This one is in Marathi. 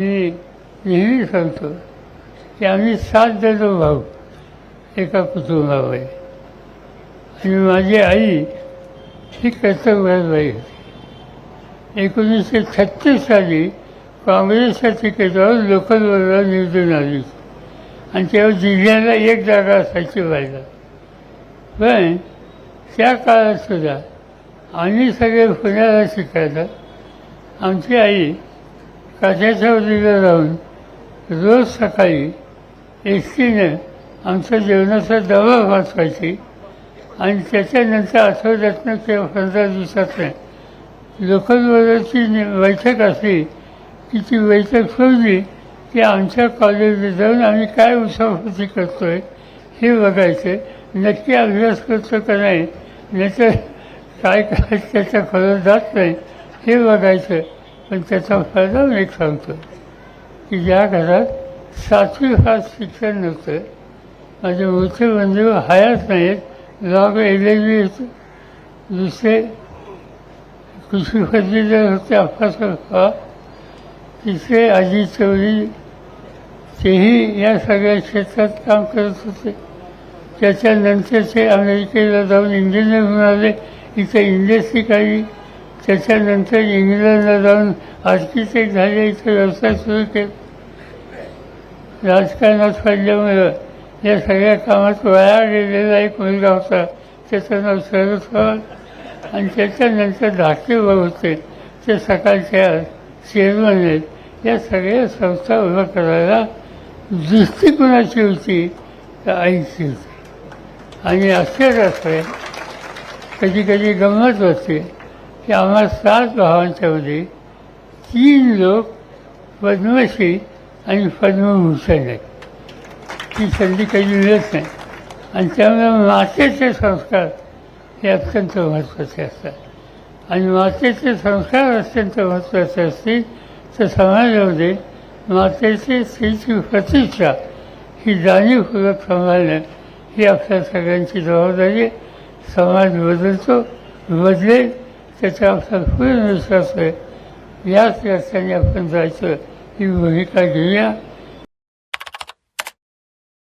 मी नेहमी सांगतो की आम्ही सात देतो भाऊ एका कुटुंबामध्ये. आणि माझी आई ही कर्तव्यबाई होती. एकोणीसशे छत्तीस साली काँग्रेसच्या तिकीटावर वर्गाला निवडून आली आणि तेव्हा जिल्ह्याला एक जागा असायची व्हायला. पण त्या काळात सुद्धा आम्ही सगळे पुण्याला शिकायला आमची आई काठ्याच्या जाऊन रोज सकाळी एसटीनं आमच्या जेवणाचा डबा वाचवायची आणि त्याच्यानंतर आठवड्यातनं किंवा पंधरा दिवसातनं लोकलवरची बैठक असली की ती बैठक सोडली की आमच्या कॉलेजला जाऊन आम्ही काय उसाफती करतो आहे हे बघायचं. नक्की अभ्यास करतो का नाही? नाहीतर काय काय त्याच्या खरं जात नाही. हे बघायचं. पण त्याचा फायदा मी एक सांगतो. की ज्या घरात सातवी फार शिक्षण नव्हतं. माझे मोठे बंधू हयात नाहीत लॉग एल एल बी होते. दुसरे कृषी पदवीधर होते अप्पासाहेब तिसरे अजित चौधरी तेही या सगळ्या क्षेत्रात काम करत होते. त्याच्यानंतर ते अमेरिकेला जाऊन इंजिनियर म्हणाले इथं इंडस्ट्री काही त्याच्यानंतर इंग्लंडला जाऊन आर्किटेक्ट झाले इथं व्यवसाय सुरू केला. राजकारणात पडल्यामुळं या सगळ्या कामात वाया गेलेला एक मुलगा होता त्याचं नाव शरद पवार. आणि त्याच्यानंतर धाके भाऊ होते ते सकाळच्या चेअरमन आहेत. या सगळ्या संस्था उभ्या करायला दृष्टी कुणाची होती तर आईची होती. आणि असेच असं कधी कधी गंमत होते. की आम्हा सात भावांच्यामध्ये तीन लोक पद्मश्री आणि पद्मभूषण आहेत. ती संधी कधी मिळत नाही. आणि त्यामुळे मातेचे संस्कार हे अत्यंत महत्त्वाचे असतात. आणि मातेचे संस्कार अत्यंत महत्त्वाचे असतील तर समाजामध्ये मातेची स्त्रीची प्रतिष्ठा ही जाणीवपूर्वक सांभाळणं ही आपल्या सगळ्यांची जबाबदारी समाज बदलतो बदलेल त्याचा आपला पूर्ण विश्वास आहे याच रस्त्याने आपण जायचं ही भूमिका घेऊया.